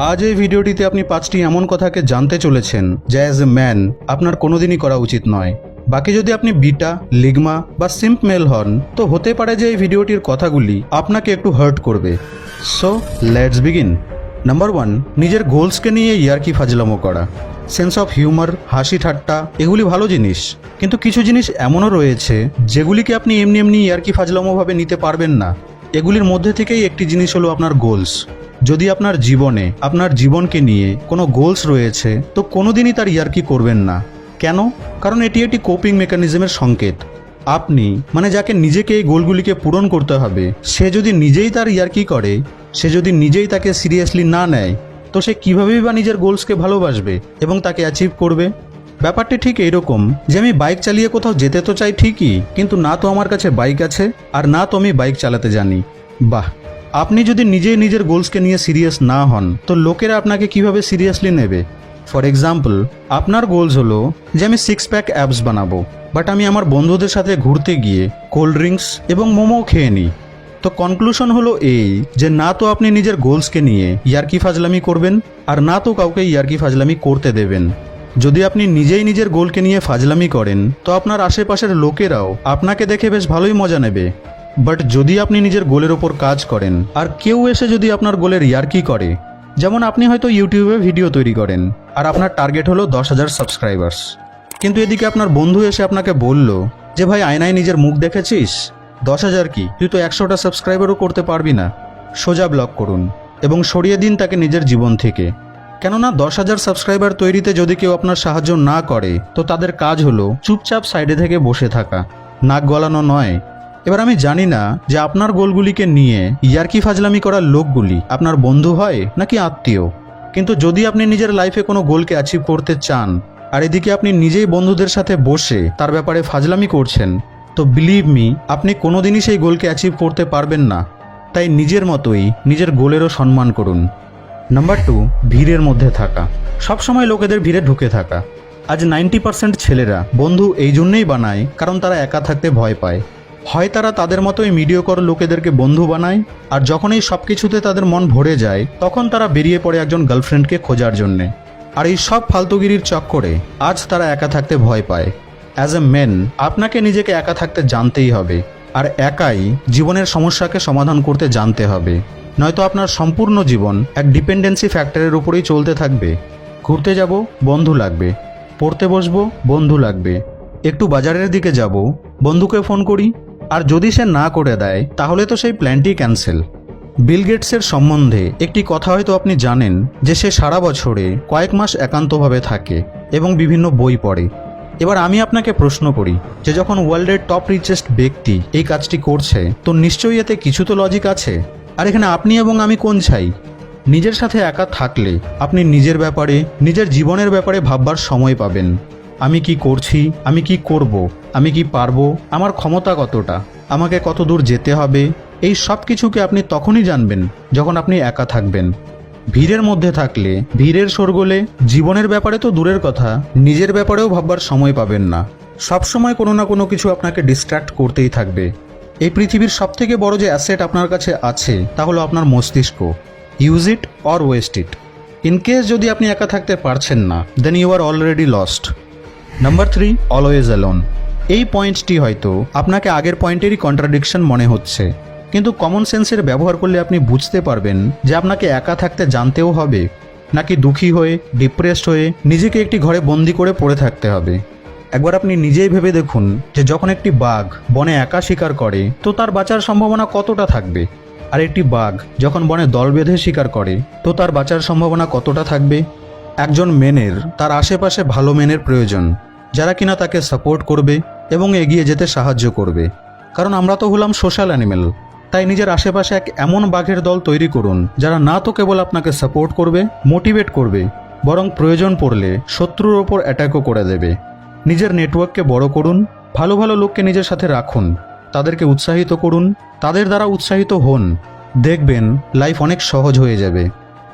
আজ এই ভিডিওটিতে আপনি পাঁচটি এমন কথাকে জানতে চলেছেন যা অ্যাজ এ ম্যান আপনার কোনোদিনই করা উচিত নয়। বাকি যদি আপনি বিটা, লিগমা বা সিম্প মেল হন, তো হতে পারে যে এই ভিডিওটির কথাগুলি আপনাকে একটু হার্ট করবে। So let's begin number one নিজের গোলসকে নিয়ে ইয়ার্কি ফাজলামো করা। সেন্স অফ হিউমার হাসি ঠাট্টা, এগুলি ভালো জিনিস। কিন্তু কিছু জিনিস এমনও রয়েছে যেগুলিকে আপনি এমনি এমনি ইয়ার্কি ফাজলামোভাবে নিতে পারবেন না। এগুলির মধ্যে থেকেই একটি জিনিস হলো আপনার গোলস যদি আপনার জীবনে, আপনার জীবনকে নিয়ে কোনো গোলস রয়েছে, তো কোনোদিনই তার ইয়ার্কি করবেন না। কেন? কারণ এটি একটি কোপিং মেকানিজমের সংকেত। আপনি মানে যাকে নিজেকে এই গোলগুলিকে পূরণ করতে হবে, সে যদি নিজেই তার ইয়ার্কি করে, সে যদি নিজেই তাকে সিরিয়াসলি না নেয়, তো সে কীভাবেই বা নিজের গোলসকে ভালোবাসবে এবং তাকে অ্যাচিভ করবে? ব্যাপারটি ঠিক এইরকম যে আমি বাইক চালিয়ে কোথাও যেতে তো চাই ঠিকই, কিন্তু না তো আমার কাছে বাইক আছে, আর না তো আমি বাইক চালাতে জানি। বাহ! আপনি যদি নিজেই নিজের গোলসকে নিয়ে সিরিয়াস না হন, তো লোকেরা আপনাকে কীভাবে সিরিয়াসলি নেবে? ফর এক্সাম্পল আপনার গোলস হলো যে আমি সিক্স প্যাক অ্যাপস বানাবো বাট আমি আমার বন্ধুদের সাথে ঘুরতে গিয়ে কোল্ড ড্রিঙ্কস এবং মোমো খেয়ে নিই। তো কনক্লুশন হলো এই যে, না তো আপনি নিজের গোলসকে নিয়ে ইয়ার্কি ফাজলামি করবেন, আর না তো কাউকে ইয়ার্কি ফাজলামি করতে দেবেন। যদি আপনি নিজেই নিজের গোলকে নিয়ে ফাজলামি করেন, তো আপনার আশেপাশের লোকেরাও আপনাকে দেখে বেশ ভালোই মজা নেবে। বাট যদি আপনি নিজের গোলের ওপর কাজ করেন, আর কেউ এসে যদি আপনার গোলের ইয়ার্কি করে, যেমন আপনি হয়তো ইউটিউবে ভিডিও তৈরি করেন, আর আপনার টার্গেট হলো দশ হাজার সাবস্ক্রাইবার্স। কিন্তু এদিকে আপনার বন্ধু এসে আপনাকে বলল যে, ভাই, আয়নায় নিজের মুখ দেখেছিস? দশ হাজার কি? তুই তো একশোটা সাবস্ক্রাইবারও করতে পারবি না। সোজা ব্লক করুন এবং সরিয়ে দিন তাকে নিজের জীবন থেকে। কেননা দশ হাজার সাবস্ক্রাইবার তৈরিতে যদি কেউ আপনার সাহায্য না করে, তো তাদের কাজ হলো চুপচাপ সাইডে থেকে বসে থাকা। নাক গলানো নয় এবার আমি জানি না যে আপনার গোলগুলিকে নিয়ে ইয়ার্কি ফাজলামি করার লোকগুলি আপনার বন্ধু হয় নাকি আত্মীয়? কিন্তু যদি আপনি নিজের লাইফে কোনো গোলকে অ্যাচিভ করতে চান, আর এদিকে আপনি নিজেই বন্ধুদের সাথে বসে তার ব্যাপারে ফাজলামি করছেন, তো বিলিভ মি আপনি কোনোদিনই সেই গোলকে অ্যাচিভ করতে পারবেন না। তাই নিজের মতোই নিজের গোলেরও সম্মান করুন। নাম্বার টু ভিড়ের মধ্যে থাকা। সবসময় লোকেদের ভিড়ে ঢুকে থাকা। আজ নাইনটি পার্সেন্ট ছেলেরা বন্ধু এই জন্যেই বানায় কারণ তারা একা থাকতে ভয় পায়। হয় তারা তাদের মতোই মিডিয়কর লোকেদেরকে বন্ধু বানায়, আর যখন এই সব কিছুতে তাদের মন ভরে যায়, তখন তারা বেরিয়ে পড়ে একজন গার্লফ্রেন্ডকে খোঁজার জন্যে। আর এই সব ফালতুগিরির চক্করে আজ তারা একা থাকতে ভয় পায়। অ্যাজ এ মেন আপনাকে নিজেকে একা থাকতে জানতেই হবে, আর একাই জীবনের সমস্যাকে সমাধান করতে জানতে হবে। নয়তো আপনার সম্পূর্ণ জীবন এক ডিপেন্ডেন্সি ফ্যাক্টরের উপরেই চলতে থাকবে। ঘুরতে যাব, বন্ধু লাগবে। পড়তে বসবো, বন্ধু লাগবে। একটু বাজারের দিকে যাব, বন্ধুকে ফোন করি আর যদি সে না করে দেয়, তাহলে তো সেই প্ল্যানটি ক্যান্সেল বিল গেটসের সম্বন্ধে একটি কথা হয়তো আপনি জানেন, যে সে সারা বছরে কয়েক মাস একান্তভাবে থাকে এবং বিভিন্ন বই পড়ে। এবার আমি আপনাকে প্রশ্ন করি, যে যখন ওয়ার্ল্ডের টপ রিচেস্ট ব্যক্তি এই কাজটি করছে, তো নিশ্চয়ই এতে কিছু তো লজিক আছে? আর এখানে আপনি এবং আমি কোন চাই? নিজের সাথে একা থাকলে আপনি নিজের ব্যাপারে, নিজের জীবনের ব্যাপারে ভাববার সময় পাবেন। আমি কি করছি? আমি কি করব? আমি কি পারব? আমার ক্ষমতা কতটা? আমাকে কত দূর যেতে হবে? এই সব কিছুকে আপনি তখনই জানবেন যখন আপনি একা থাকবেন। ভিড়ের মধ্যে থাকলে, ভিড়ের সরগোলে জীবনের ব্যাপারে তো দূরের কথা, নিজের ব্যাপারেও ভাববার সময় পাবেন না। সবসময় কোনো না কোনো কিছু আপনাকে ডিস্ট্র্যাক্ট করতেই থাকবে। এই পৃথিবীর সবথেকে বড় যে অ্যাসেট আপনার কাছে আছে, তা হলো আপনার মস্তিষ্ক। Use it or waste it in case যদি আপনি একা থাকতে পারছেন না then you are already lost number three always alone এই পয়েন্টটি হয়তো আপনাকে আগের পয়েন্টেরই কন্ট্রাডিকশন মনে হচ্ছে। কিন্তু কমন সেন্সের ব্যবহার করলে আপনি বুঝতে পারবেন যে আপনাকে একা থাকতে জানতেও হবে, নাকি দুঃখী হয়ে ডিপ্রেসড হয়ে নিজেকে একটি ঘরে বন্দি করে পড়ে থাকতে হবে। একবার আপনি নিজেই ভেবে দেখুন যে যখন একটি বাঘ বনে একা শিকার করে, তো তার বাঁচার সম্ভাবনা কতটা থাকবে? আর একটি বাঘ যখন বনে দল বেঁধে শিকার করে, তো তার বাঁচার সম্ভাবনা কতটা থাকবে? একজন মেনের, তার আশেপাশে ভালো মেনের প্রয়োজন। যারা কিনা তাকে সাপোর্ট করবে এবং এগিয়ে যেতে সাহায্য করবে। কারণ আমরা তো হলাম সোশ্যাল অ্যানিমেল তাই নিজের আশেপাশে এক এমন বাঘের দল তৈরি করুন, যারা না তো কেবল আপনাকে সাপোর্ট করবে মোটিভেট করবে, বরং প্রয়োজন পড়লে শত্রুর ওপর অ্যাটাকও করে দেবে। নিজের নেটওয়ার্ককে বড় করুন, ভালো ভালো লোককে নিজের সাথে রাখুন, তাদেরকে উৎসাহিত করুন, তাদের দ্বারা উৎসাহিত হন, দেখবেন লাইফ অনেক সহজ হয়ে যাবে।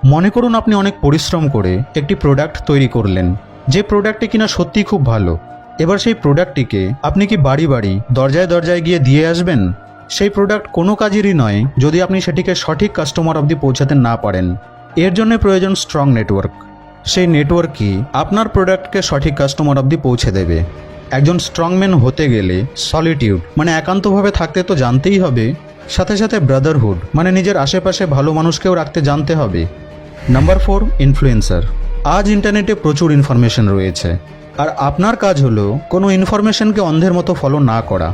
মনে করুন আপনি অনেক পরিশ্রম করে একটি প্রোডাক্ট তৈরি করলেন। যে প্রোডাক্টটি কিনা সত্যিই খুব ভালো, এবার সেই প্রোডাক্টটিকে আপনি কি বাড়ি বাড়ি, দরজায় দরজায় গিয়ে দিয়ে আসবেন? সেই প্রোডাক্ট কোনো কাজেরই নয় যদি আপনি সেটিকে সঠিক কাস্টমার অবধি পৌঁছাতে না পারেন। এর জন্য প্রয়োজন স্ট্রং নেটওয়ার্ক সেই নেটওয়ার্কই আপনার প্রোডাক্টকে সঠিক কাস্টমার অবধি পৌঁছে দেবে। একজন স্ট্রংম্যান হতে গেলে সলিটিউড মানে একান্তভাবে থাকতে তো জানতেই হবে। সাথে সাথে ব্রাদারহুড মানে নিজের আশেপাশে ভালো মানুষকেও রাখতে জানতে হবে। নাম্বার ফোর ইনফ্লুয়েন্সার আজ ইন্টারনেটে প্রচুর ইনফরমেশন রয়েছে। আর আপনার কাজ হলো কোনো ইনফরমেশনকে অন্ধের মতো ফলো না করা।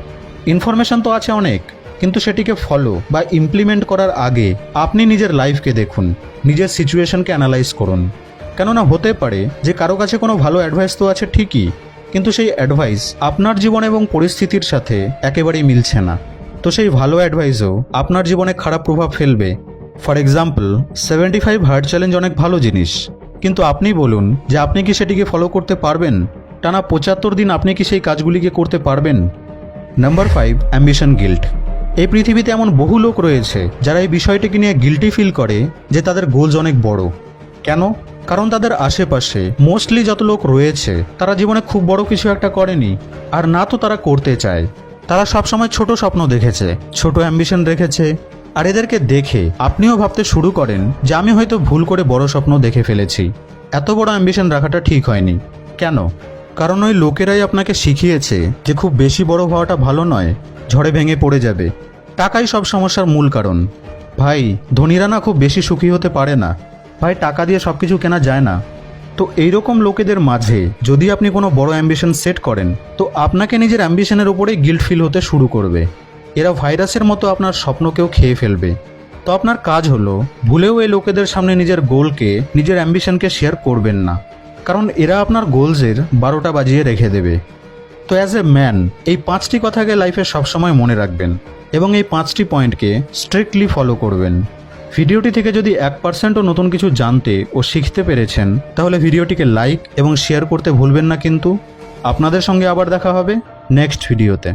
ইনফরমেশন তো আছে অনেক, কিন্তু সেটিকে ফলো বা ইমপ্লিমেন্ট করার আগে আপনি নিজের লাইফকে দেখুন, নিজের সিচুয়েশনকে অ্যানালাইজ করুন। কেননা হতে পারে যে কারও কাছে কোনো ভালো অ্যাডভাইস তো আছে ঠিকই, কিন্তু সেই অ্যাডভাইস আপনার জীবন এবং পরিস্থিতির সাথে একেবারেই মিলছে না। তো সেই ভালো অ্যাডভাইসও আপনার জীবনে খারাপ প্রভাব ফেলবে। For example seventy five hard challenge অনেক ভালো জিনিস। কিন্তু আপনি বলুন যে আপনি কি সেটিকে ফলো করতে পারবেন? টানা পঁচাত্তর দিন আপনি কি সেই কাজগুলিকে করতে পারবেন? নাম্বার ফাইভ অ্যাম্বিশন গিল্ট এই পৃথিবীতে এমন বহু লোক রয়েছে যারা এই বিষয়টিকে নিয়ে গিল্টি ফিল করে যে তাদের গোলস অনেক বড়। কেন? কারণ তাদের আশেপাশে মোস্টলি যত লোক রয়েছে, তারা জীবনে খুব বড় কিছু একটা করেনি। আর না তো তারা করতে চায়। তারা সবসময় ছোট স্বপ্ন দেখেছে, ছোট অ্যাম্বিশন রেখেছে আর এদেরকে দেখে আপনিও ভাবতে শুরু করেন যে আমি হয়তো ভুল করে বড় স্বপ্ন দেখে ফেলেছি। এত বড় অ্যাম্বিশন রাখাটা ঠিক হয়নি। কেন? কারণ ওই লোকেরাই আপনাকে শিখিয়েছে যে খুব বেশি বড় হওয়াটা ভালো নয়, ঝড়ে ভেঙে পড়ে যাবে। টাকাই সব সমস্যার মূল কারণ। ভাই, ধনীরা না খুব বেশি সুখী হতে পারে না। ভাই, টাকা দিয়ে সব কিছু কেনা যায় না। তো এইরকম লোকেদের মাঝে যদি আপনি কোনো বড় অ্যাম্বিশন সেট করেন, তো আপনাকে নিজের অ্যাম্বিশনের উপরেই গিল্ট ফিল হতে শুরু করবে। এরা ভাইরাসের মতো আপনার স্বপ্নকেও খেয়ে ফেলবে। তো আপনার কাজ হলো, ভুলেও এই লোকেদের সামনে নিজের গোলকে, নিজের অ্যাম্বিশনকে শেয়ার করবেন না। কারণ এরা আপনার গোলসের বারোটা বাজিয়ে রেখে দেবে। তো অ্যাজ এ ম্যান এই পাঁচটি কথাকে লাইফে সবসময় মনে রাখবেন এবং এই পাঁচটি পয়েন্টকে স্ট্রিক্টলি ফলো করবেন। ভিডিওটি থেকে যদি এক পার্সেন্টও নতুন কিছু জানতে ও শিখতে পেরেছেন, তাহলে ভিডিওটিকে লাইক এবং শেয়ার করতে ভুলবেন না কিন্তু। আপনাদের সঙ্গে আবার দেখা হবে নেক্সট ভিডিওতে